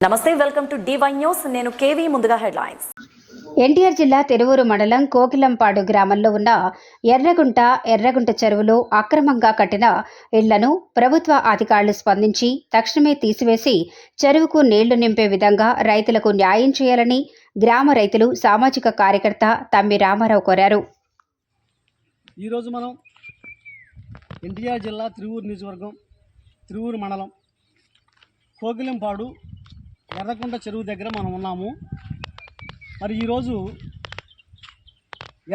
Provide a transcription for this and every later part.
నమస్తే welcome to DY news నేను KV ముందుగా హెడ్లైన్స్. ఎన్టీఆర్ జిల్లా తెరువూరు మండలం కోకిలంపాడు గ్రామంలో ఉన్న ఎర్రగుంట ఎర్రగుంట చెరువులో అక్రమంగా కట్టిన ఇళ్ళను ప్రభుత్వ అధికారులు స్పందించి తక్షణమే తీసివేసి చెరువుకు నీళ్ళు నింపే విధంగా రైతులకు న్యాయం చేయాలని గ్రామ రైతులు సామాజిక కార్యకర్త తమ్మి రామారావు కోరారు. ఈరోజు మనం ఎన్టీఆర్ జిల్లా తిరువూరు నియోజకవర్గం తిరువూరు మండలం కోకిలింపాడు ఎర్రకుంట చెరువు దగ్గర మనం ఉన్నాము. మరి ఈరోజు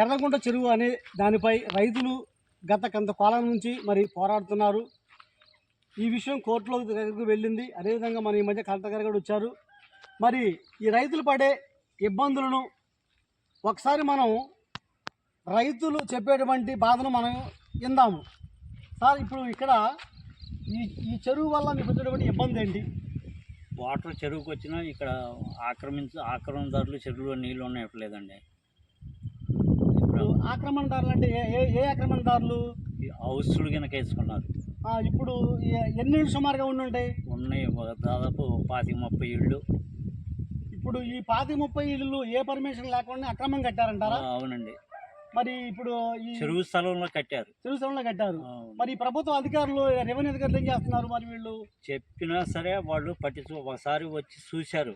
ఎర్రకుంట చెరువు అనే దానిపై రైతులు గత కొంత కాలం నుంచి మరి పోరాడుతున్నారు. ఈ విషయం కోర్టులో దగ్గరకు వెళ్ళింది. అదేవిధంగా మన ఈ మధ్య కలెక్టర్ గారు కూడా వచ్చారు. మరి ఈ రైతులు పడే ఇబ్బందులను ఒకసారి మనం రైతులు చెప్పేటువంటి బాధను మనం ఇందాము సార్ ఇప్పుడు ఇక్కడ ఈ ఈ చెరువు వల్ల మీకు వచ్చేటువంటి ఇబ్బంది ఏంటి? వాటర్ చెరువుకి వచ్చినా ఇక్కడ ఆక్రమించ ఆక్రమణదారులు చెరువులో నీళ్ళు ఉండట్లేదండి. ఇప్పుడు ఆక్రమణదారులు అంటే ఏ ఏ ఏ ఆక్రమణదారులు? హౌస్లు కనుక వేసుకున్నారు ఆ, ఇప్పుడు ఎన్ని ఇళ్ళు సుమారుగా ఉండి ఉంటాయి ఉన్నాయి ఒక దాదాపు పాతిక ముప్పై ఇళ్ళు. ఇప్పుడు ఈ పాతి ముప్పై ఇళ్ళు ఏ పర్మిషన్ లేకుండా అక్రమం కట్టారంటారా? అవునండి. మరి ఇప్పుడు ఈ చెరువు స్థలంలో కట్టారు. చెరువు స్థలంలో కట్టారు. మరి ప్రభుత్వ అధికారులు రెవెన్యూ అధికారులు ఏం చేస్తున్నారు మరి వీళ్ళు? చెప్పినా సరే వాళ్ళు పట్టించు ఒకసారి వచ్చి చూశారు.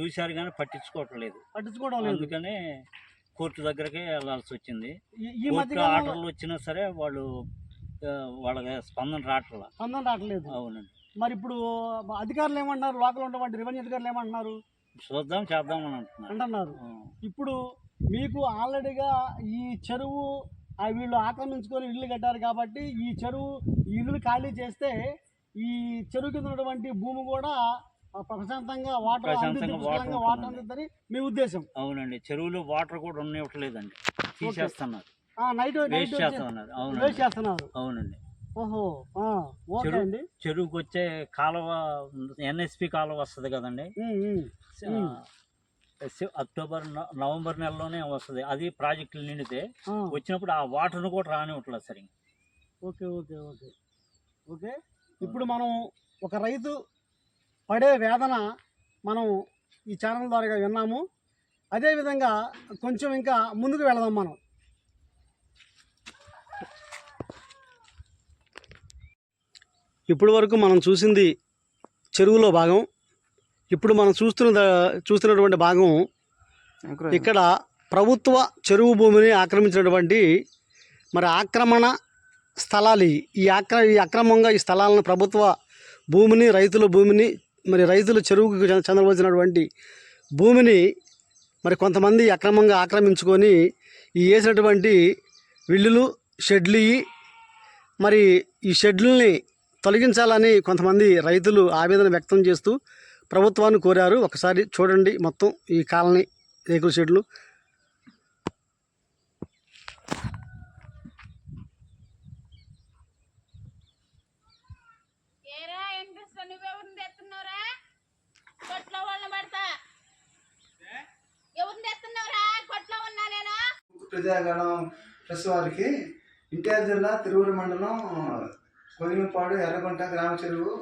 చూశారు కానీ పట్టించుకోవటం లేదు. పట్టించుకోవడం లేదు. అందుకనే కోర్టు దగ్గరకే వెళ్ళాల్సి వచ్చింది. ఈ- మధ్య ఆర్డర్లు వచ్చినా సరే వాళ్ళు ఆ, వాళ్ళకి స్పందన రావట్లా. స్పందన రావట్లేదు. అవునండి. మరి ఇప్పుడు అధికారులు ఏమంటున్నారు? లోకల్ ఉన్నటువంటి రెవెన్యూ అధికారులు ఏమంటున్నారు? చూద్దాం చేద్దామని అంటున్నారు. అంటున్నారు. ఆ. ఇప్పుడు మీకు ఆల్రెడీగా ఈ చెరువు ఆ వీళ్ళు ఆక్రమించుకొని ఇల్లు కట్టారు కాబట్టి ఈ చెరువు ఇల్లు ఖాళీ చేస్తే ఈ చెరువు కింద ఉన్నటువంటి భూమి కూడా ప్రశాంతంగా వాటర్ ప్రశాంతంగా వాటర్. అందిద్దని మీ ఉద్దేశం. అవునండి. చెరువులో వాటర్ కూడా ఉండట్లేదండి తీసేస్తున్నారు. నైట్ వేస్ట్ చేస్తున్నారు. వేస్ట్ అవునండి చేస్తున్నారు. అవునండి. ఓహో ఓకే అండి. చెరువుకి వచ్చే కాలువ ఎన్ఎస్పి కాలువ వస్తుంది కదండి. అక్టోబర్ నవంబర్ నెలలోనే వస్తుంది. అది ప్రాజెక్టులు నిండితే వచ్చినప్పుడు ఆ వాటర్ను కూడా రానివ్వట్లేదు సరిగ్గా. Okay okay okay. ఓకే? ఇప్పుడు మనం ఒక రైతు పడే వేదన మనం ఈ ఛానల్ ద్వారా విన్నాము. అదేవిధంగా కొంచెం ఇంకా ముందుకు వెళదాం మనం. ఇప్పటి వరకు మనం చూసింది చెరువులో భాగం. ఇప్పుడు మనం చూస్తున్న చూస్తున్నటువంటి భాగం ఇక్కడ ప్రభుత్వ చెరువు భూమిని ఆక్రమించినటువంటి మరి ఆక్రమణ స్థలాలు. ఈ ఆక్ర ఈ అక్రమంగా ఈ స్థలాలను ప్రభుత్వ భూమిని రైతుల భూమిని మరి రైతులు చెరువుకు చెంద- చెందవలసినటువంటి భూమిని మరి కొంతమంది అక్రమంగా ఆక్రమించుకొని ఈ వేసినటువంటి విల్లులు షెడ్లు. మరి ఈ షెడ్లని తొలగించాలని కొంతమంది రైతులు ఆవేదన వ్యక్తం చేస్తూ ప్రభుత్వాన్ని కోరారు. ఒకసారి చూడండి మొత్తం ఈ కాలనీ రేకుల షెడ్లు. ప్రజాగణం ప్రెస్ వారికి ఎన్టీఆర్ జిల్లా తిరువురు మండలం కొదిమిపాడు ఎర్రగుంట గ్రామ చెరువు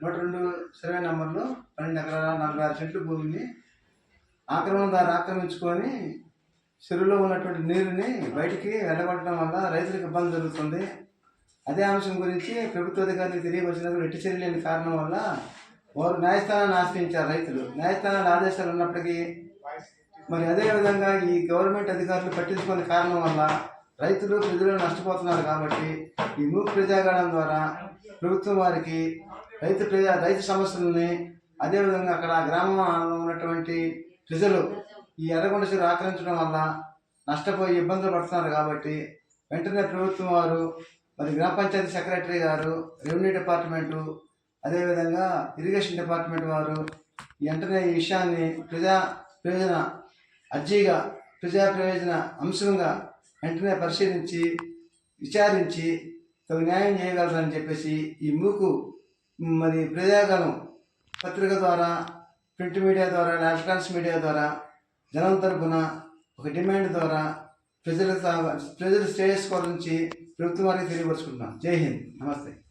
నూట రెండు సర్వే నెంబర్లో పన్నెండు ఎకరాల నలభై ఆరు సెంట్లు భూమిని ఆక్రమణదారు ఆక్రమించుకొని చెరువులో ఉన్నటువంటి నీరుని బయటికి వెళ్ళగొట్టడం వల్ల రైతులకు ఇబ్బంది జరుగుతుంది. అదే అంశం గురించి ప్రభుత్వ అధికారులకు తెలియవచ్చినప్పుడు ఎట్టి చర్య లేని కారణం వల్ల వారు న్యాయస్థానాన్ని ఆశ్రయించారు రైతులు. న్యాయస్థానాల ఆదేశాలు ఉన్నప్పటికీ మరి అదే విధంగా ఈ గవర్నమెంట్ అధికారులు పట్టించుకునే కారణం వల్ల రైతులు ప్రజలు నష్టపోతున్నారు కాబట్టి ఈ మూక్ ప్రజాగణం ద్వారా ప్రభుత్వం వారికి రైతు ప్రజా రైతు సమస్యలని అదేవిధంగా అక్కడ గ్రామంలో ఉన్నటువంటి ప్రజలు ఈ ఎర్రగొండ చెరువు ఆక్రమించడం వల్ల నష్టపోయి ఇబ్బందులు పడుతున్నారు కాబట్టి వెంటనే ప్రభుత్వం వారు మరి గ్రామ పంచాయతీ సెక్రటరీ గారు రెవెన్యూ డిపార్ట్మెంటు అదేవిధంగా ఇరిగేషన్ డిపార్ట్మెంట్ వారు వెంటనే ఈ విషయాన్ని ప్రజా ప్రయోజన అర్జీగా ప్రజా ప్రయోజన అంశంగా వెంటనే పరిశీలించి విచారించి తగు న్యాయం చేయగలరని చెప్పేసి ఈ మూకు మరి ప్రజాగణం పత్రిక ద్వారా ప్రింట్ మీడియా ద్వారా ఎలక్ట్రానిక్స్ మీడియా ద్వారా జనం తరపున ఒక డిమాండ్ ద్వారా ప్రజల ప్రజల శ్రేయస్సు గురించి ప్రభుత్వం వారికి తెలియపరుచుకుంటున్నాం. జై హింద్. నమస్తే.